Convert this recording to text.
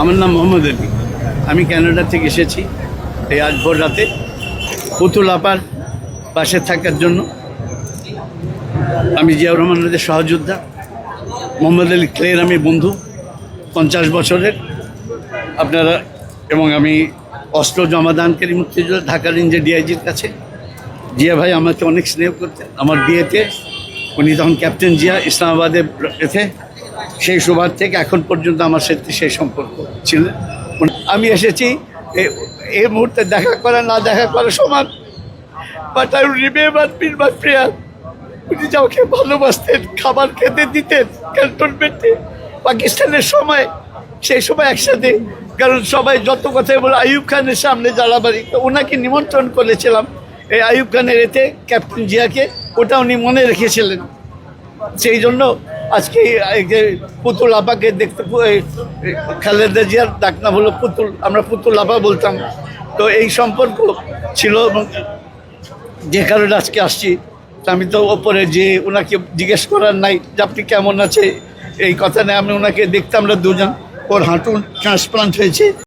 আমার নাম মোহাম্মদ আলী। আমি ক্যানাডা থেকে এসেছি এই আজ ভোর রাতে পুতুল আপার পাশে থাকার জন্য। আমি জিয়াউর রহমানের সহযোদ্ধা। মোহাম্মদ আলী ক্লের আমি বন্ধু, পঞ্চাশ বছরের। আপনারা এবং আমি অস্ত্র জমাদানকারী মুক্তিযোদ্ধা ঢাকা রেঞ্জের ডিআইজির কাছে। জিয়া ভাই আমাকে অনেক স্নেহ করতেন। আমার বিয়েতে উনি তখন ক্যাপ্টেন জিয়া ইসলামাবাদে এতে সেই সুবাদ থেকে এখন পর্যন্ত আমার সাথে সেই সম্পর্ক ছিল। আমি এসেছি এই মুহূর্তে দেখা করা, না দেখা করা সমান। But I remember pin my prayer উনি যে আমাকে ভালোবাসতেন, খাবার খেতে দিতেন ক্যান্টনমেন্টে পাকিস্তানের সময়, সেই সময় একসাথে। কারণ সবাই যত কথাই বলে, আইয়ুব খানের সামনে জ্বালাবাড়ি। তো ওনাকে নিমন্ত্রণ করেছিলাম এই আইয়ুব খানের এতে, ক্যাপ্টেন জিয়াকে। ওটা উনি মনে রেখেছিলেন। সেই জন্য আজকে এই যে পুতুল আপাকে দেখতে খালেদা জিয়ার ডাকনাম হলো পুতুল, আমরা পুতুল আপা বলতাম। তো এই সম্পর্ক ছিল এবং যে কারণে আজকে আসছি। আমি তো ওপরে যে ওনাকে জিজ্ঞেস করার নাই যে আপনি কেমন আছে, এই কথা নিয়ে আমি ওনাকে দেখতাম না দুজন। ওর হাঁটু ট্রান্সপ্লান্ট হয়েছে।